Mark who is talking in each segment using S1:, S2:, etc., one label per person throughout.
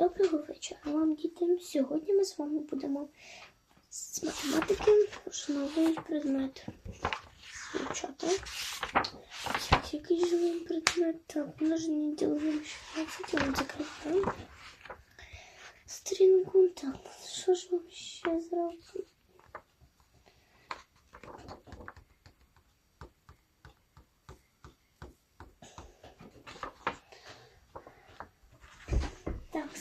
S1: Доброго вечора вам, діти. Сьогодні ми з вами будемо з математики тож новий предмет вивчати. Який ж він предмет? Так, множення діловим 16, я вам закриваю. Сторінку. Так, що ж вам ще зробити? Так,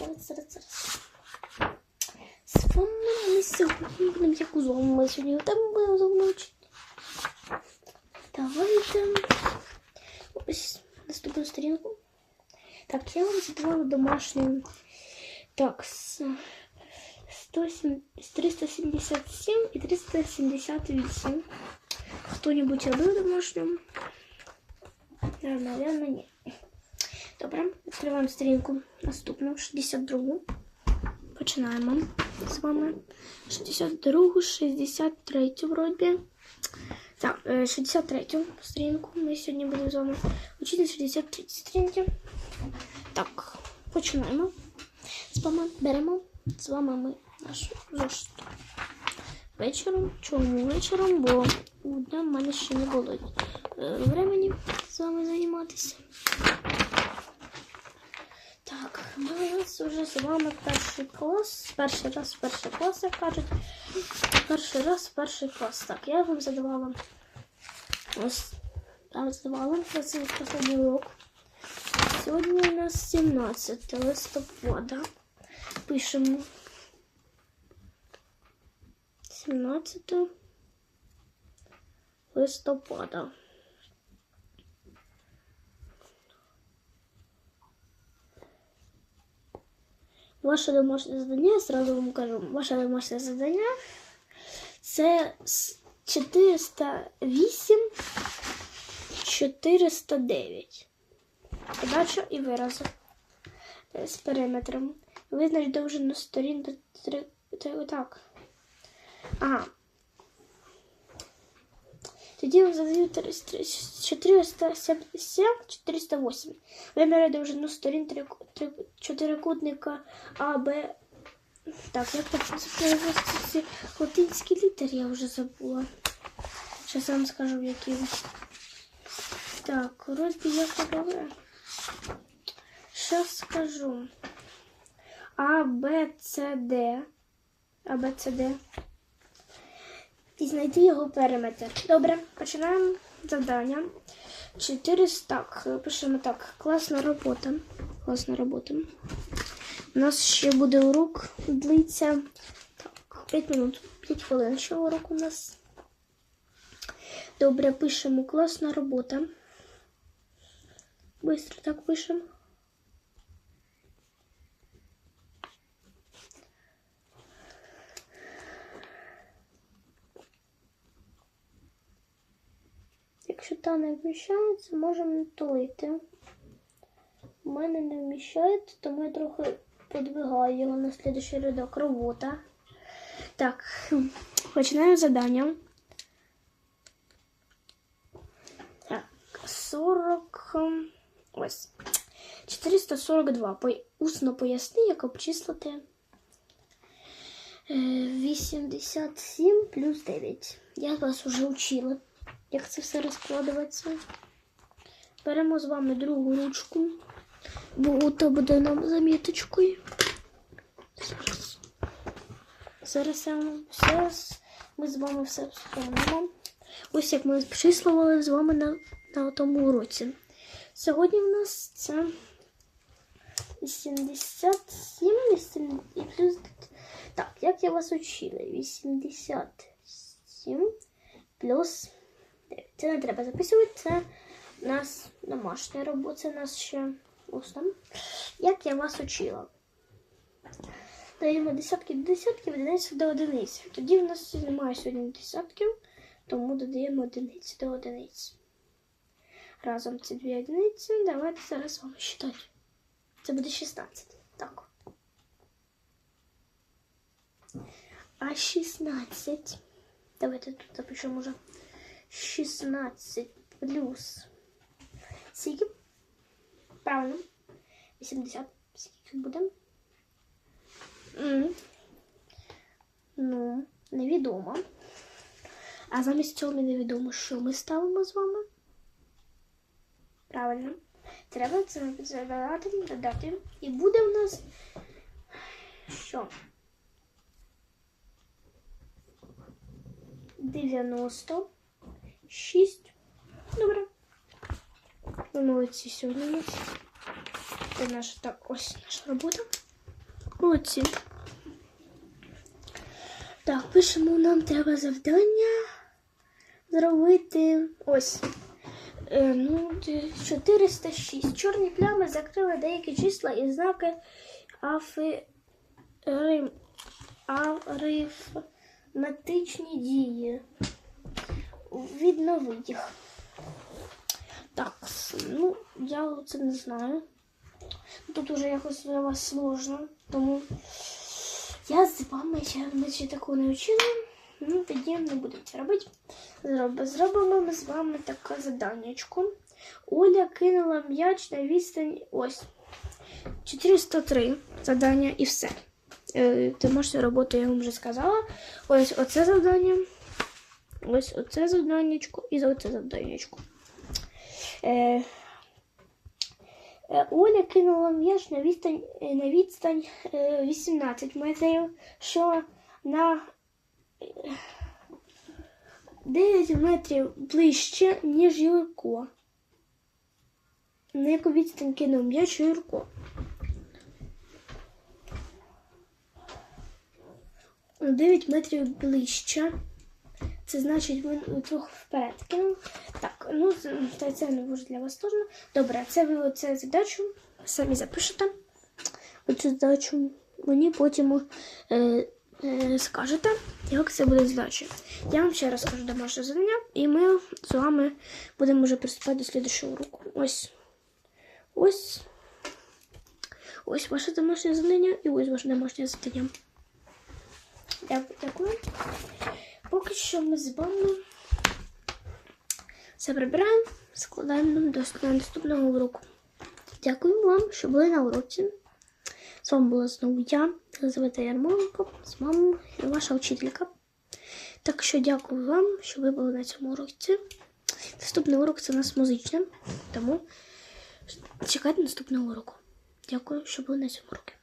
S1: зараз, зараз, зараз, зараз. З вами ми сьогодні будемо яку зову ми сьогодні там будемо зову вчити. Давайте ось наступну сторінку. Так, я вам задавала домашню. Так, з 107, з 377 і 378. Хто-небудь робив домашню? Наверное, ні. Відкриваємо сторінку наступну, 62. Починаємо з вами. 62, 63 вроді. Так, е, 63 сторінку. Ми сьогодні будемо з вами вчити 63 сторінки. Так, починаємо. З вами беремо з вами ми нашу зошит. Вечором. Чому вечором? Бо у мене ще не було е, времени з вами займатися. Так, ми у нас вже з вами перший клас. Перший раз перший клас, як кажуть. Перший раз перший клас. Так, я вам задавала. Ось. Я вам задавала цей останній урок. Сьогодні у нас 17 листопада. Пишемо. 17 листопада. Ваше домашнє завдання, сразу вам кажу, ваше домашнє завдання це з 408 409. Подача і вирази з периметром. Визнач довжину сторін до три. три- Так. Ага. Тоді я вам задаю 477, 408. Виміри довжину сторін чотирикутника А, Б. Так, як це ці латинські літери, я вже забула. Зараз я вам скажу, які. Так, вроді як добре. Що скажу? А, Б, С, Д. А, Б, С, Д. І знайти його периметр. Добре, починаємо завдання. 400. Так, пишемо так. Класна робота. Класна робота. У нас ще буде урок. Длиться. Так, 5 минут. 5 хвилин. Ще урок у нас. Добре, пишемо класна робота. Быстро так пишемо. Якщо та не вміщається, можемо тулити. У мене не вміщається, тому я трохи подвигаю його на слідчий рядок. Робота. Так, починаємо завдання. Так, 40. ем, Ось. 442. Усно поясни, як обчислити. Е, 87 плюс 9. Я вас уже учила як це все розкладається. Беремо з вами другу ручку, бо то буде нам заміточкою. Зараз. Я вам- зараз ми з вами все вспомнимо. Ось як ми обчислювали з вами на, на тому уроці. Сьогодні в нас це 87 вісім- і плюс. Так, як я вас учила? 87 плюс це не треба записувати, це у нас домашня робота, це у нас ще усна. Як я вас учила. Даємо десятки до десятків, одиниці до одиниць. Тоді в нас немає сьогодні десятків, тому додаємо одиниці до одиниць. Разом ці дві одиниці. Давайте зараз вам считати. Це буде 16. Так. А 16. Давайте тут запишемо вже. 16 плюс скільки? Правильно. 80. Скільки буде? Ну, невідомо. А замість цього мені невідомо, що ми ставимо з вами. Правильно. Треба це задати, додати. І буде в нас що? 96. Добре. Ви молодці сьогодні. у нас. Це наша так, ось наша робота. Молодці. Так, пишемо, нам треба завдання зробити ось. Е, ну, 406. Чорні плями закрили деякі числа і знаки афи... арифметичні дії. Відновить їх. Так, ну, я це не знаю. Тут уже якось для вас сложно, тому я з вами ще, ще такого не вчили. Ну, тоді не будемо робити. Зроб- Зробимо ми з вами таке заданнячко. Оля кинула м'яч на відстань. Ось. 403 завдання і все. Е, Домашню роботу я вам вже сказала. Ось оце завдання. Ось оце завданнячко і оце завданнячко. Е, е, Оля кинула м'яч на відстань, е, на відстань е, 18 метрів, що на е, 9 метрів ближче, ніж Юрко. На яку відстань кинув м'яч Юрко? На 9 метрів ближче. Це значить, він трохи вперед кинув. Так, ну та це не буде для вас сложно. Добре, це ви оце задачу самі запишете. Оцю задачу мені потім е, е, скажете, як це буде задача. Я вам ще раз скажу домашнє завдання, і ми з вами будемо вже приступати до слідчого уроку. Ось. Ось. Ось ваше домашнє завдання і ось ваше домашнє завдання. Дякую. Поки що ми з вами все прибираємо, складаємо до наступного уроку. Дякую вам, що були на уроці. З вами була знову я, Елизавета Ярмоленко, з вами ваша вчителька. Так що дякую вам, що ви були на цьому уроці. Наступний урок це у нас музичний, тому чекайте наступного уроку. Дякую, що були на цьому уроці.